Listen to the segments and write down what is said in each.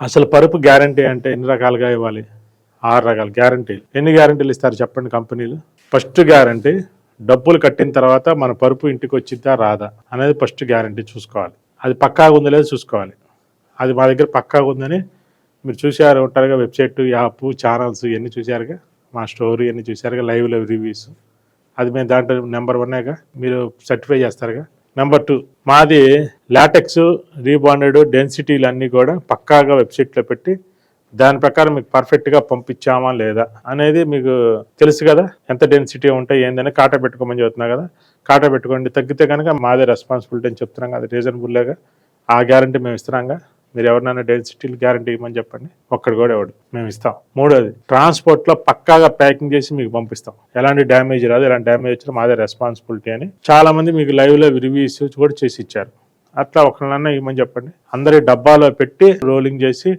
అసలు పరుపు గ్యారంటీ అంటే ఎన్ని రకాలుగా ఇవ్వాలి? ఆరు రకాల. గ్యారంటీలు ఎన్ని గ్యారంటీలు ఇస్తారు చెప్పండి కంపెనీలు? ఫస్ట్ గ్యారంటీ డబ్బులు కట్టిన తర్వాత మన పరుపు ఇంటికి వచ్చిద్దా రాదా అనేది ఫస్ట్ గ్యారంటీ చూసుకోవాలి. అది పక్కాగా ఉందో లేదో చూసుకోవాలి. అది మా దగ్గర పక్కాగా ఉందని మీరు చూసారు ఉంటారుగా వెబ్సైట్ యాప్ ఛానల్స్ ఇవన్నీ చూసారుగా మా స్టోరీ ఇవన్నీ చూసారుగా లైవ్ లైవ్ రివ్యూస్. అది మేము దాంట్లో నెంబర్ వన్గా మీరు సర్టిఫై చేస్తారుగా? నెంబర్ టూ మాది లాటెక్స్ రీబాండెడ్ డెన్సిటీలు అన్నీ కూడా పక్కాగా వెబ్సైట్లో పెట్టి దాని ప్రకారం మీకు పర్ఫెక్ట్గా పంపించామా లేదా అనేది మీకు తెలుసు కదా. ఎంత డెన్సిటీ ఉంటాయి ఏందని కాటా పెట్టుకోమని చెబుతున్నా కదా. కాటా పెట్టుకోండి తగ్గితే కనుక మాదే రెస్పాన్సిబిలిటీ అని చెప్తున్నాం కదా రీజనబుల్గా ఆ గ్యారంటీ మేము ఇస్తున్నాంగా మీరు ఎవరినైనా డెన్సిటీలు గ్యారంటీ ఇవ్వమని చెప్పండి. ఒక్కడు కూడా ఎవడు. మేము ఇస్తాం. మూడోది ట్రాన్స్పోర్ట్లో పక్కాగా ప్యాకింగ్ చేసి మీకు పంపిస్తాం. ఎలాంటి డ్యామేజ్ రాదు. ఎలాంటి డ్యామేజ్ వచ్చినా మాదే రెస్పాన్సిబిలిటీ అని చాలా మంది మీకు లైవ్లో రివ్యూస్ కూడా చేసి ఇచ్చారు. అట్లా ఒకళ్ళన్నా ఇవ్వమని చెప్పండి. అందరి డబ్బాలో పెట్టి రోలింగ్ చేసి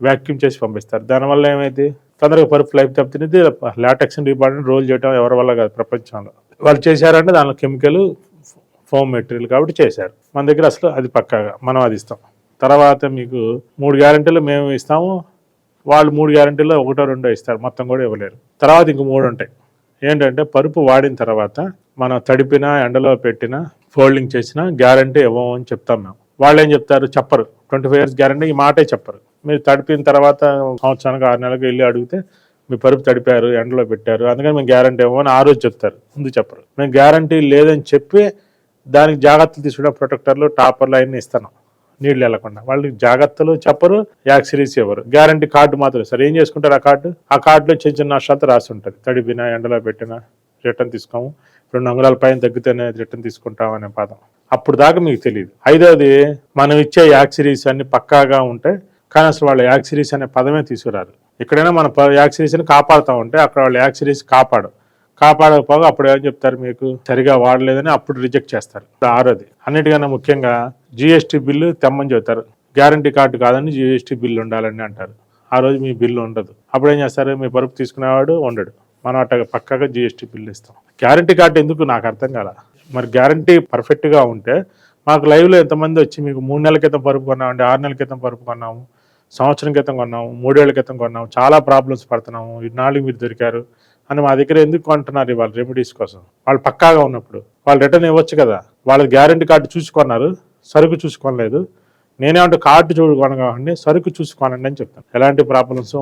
వ్యాక్యూమ్ చేసి పంపిస్తారు. దానివల్ల ఏమైంది? తొందరగా పరుపు లైఫ్ తప్పుతుంది లాటెక్స్ డిపార్ట్మెంట్ రోల్ చేయడం ఎవరి వల్ల కాదు ప్రపంచంలో. వాళ్ళు చేశారంటే దానిలో కెమికల్ ఫోమ్ మెటీరియల్ కాబట్టి చేశారు. మన దగ్గర అసలు అది పక్కాగా. మనం అది ఇస్తాం. తర్వాత మీకు మూడు గ్యారెంటీలు మేము ఇస్తాము. వాళ్ళు మూడు గ్యారెంటీలో ఒకటో రెండో ఇస్తారు. మొత్తం కూడా ఇవ్వలేరు. తర్వాత ఇంక మూడు ఉంటాయి. ఏంటంటే పరుపు వాడిన తర్వాత మనం తడిపినా ఎండలో పెట్టినా ఫోల్డింగ్ చేసినా గ్యారంటీ ఇవ్వము అని చెప్తాం మేము. వాళ్ళు ఏం చెప్తారు? చెప్పరు. ట్వంటీ ఫైవ్ ఇయర్స్ గ్యారంటీ ఈ మాటే చెప్పరు. మీరు తడిపిన తర్వాత సంవత్సరానికి ఆరు నెలలకు వెళ్ళి అడిగితే మీ పరుపు తడిపారు ఎండలో పెట్టారు అందుకని మేము గ్యారంటీ ఇవ్వమని ఆ రోజు చెప్తారు. ముందు చెప్పరు. మేము గ్యారంటీ లేదని చెప్పి దానికి జాగ్రత్తలు తీసుకున్న ప్రొటెక్టర్లు టాపర్లు అవన్నీ ఇస్తున్నాం నీళ్ళు వెళ్ళకుండా వాళ్ళకి జాగ్రత్తలు చెప్పరు యాక్సిరీస్ ఇవ్వరు. గ్యారంటీ కార్డు మాత్రం సరే ఏం చేసుకుంటారు ఆ కార్డు? ఆ కార్డులో చిన్న చిన్న నష్టాలతో రాసి ఉంటుంది. తడిపినా ఎండలో పెట్టినా రిటర్న్ తీసుకోము. రెండు అంగుళాల పైన తగ్గితేనే రిటర్న్ తీసుకుంటాం అనే పదం. అప్పుడు దాకా మీకు తెలియదు. ఐదోది మనం ఇచ్చే యాక్సిరీస్ అన్ని పక్కాగా ఉంటాయి కానీ అసలు వాళ్ళ యాక్సిరీస్ అనే పదమే తీసుకురారు. ఎక్కడైనా మన యాక్సిరీస్ని కాపాడుతూ ఉంటే అక్కడ వాళ్ళ యాక్సిరీస్ కాపాడు. కాపాడకపోగా అప్పుడు ఏమని చెప్తారు మీకు? సరిగా వాడలేదని అప్పుడు రిజెక్ట్ చేస్తారు. ఆరోది. అన్నిటికన్నా ముఖ్యంగా జిఎస్టీ బిల్లు తెమ్మని చెబుతారు. గ్యారంటీ కార్డు కాదని జిఎస్టీ బిల్లు ఉండాలని అంటారు. ఆ రోజు మీ బిల్లు ఉండదు. అప్పుడు ఏం చేస్తారు? మీ పరుపు తీసుకునేవాడు ఉండడు. మనం అట్ట పక్కగా జిఎస్టీ బిల్లు ఇస్తాం. గ్యారంటీ కార్డు ఎందుకు? నాకు అర్థం కాల. మరి గ్యారంటీ పర్ఫెక్ట్గా ఉంటే మాకు లైవ్లో ఎంతమంది వచ్చి మీకు మూడు నెలల క్రితం పరుపు కొన్నామండి ఆరు నెలల క్రితం పరుపు కొన్నాము సంవత్సరం క్రితం కొన్నాము మూడేళ్ళ క్రితం కొన్నాము చాలా ప్రాబ్లమ్స్ పడుతున్నాము ఇన్నాళ్ళు మీరు దొరికారు. అని మా దగ్గర ఎందుకు కొంటున్నారు ఇవాళ రెమెడీస్ కోసం? వాళ్ళు పక్కాగా ఉన్నప్పుడు. వాళ్ళు రిటర్న్ ఇవ్వచ్చు కదా. వాళ్ళ గ్యారంటీ కార్డు చూసుకున్నారు. సరుకు చూసుకోలేదు. నేనేమంటే కార్డు చూడు కొనగా సరుకు చూసుకోనండి అని చెప్తాను. ఎలాంటి ప్రాబ్లమ్స్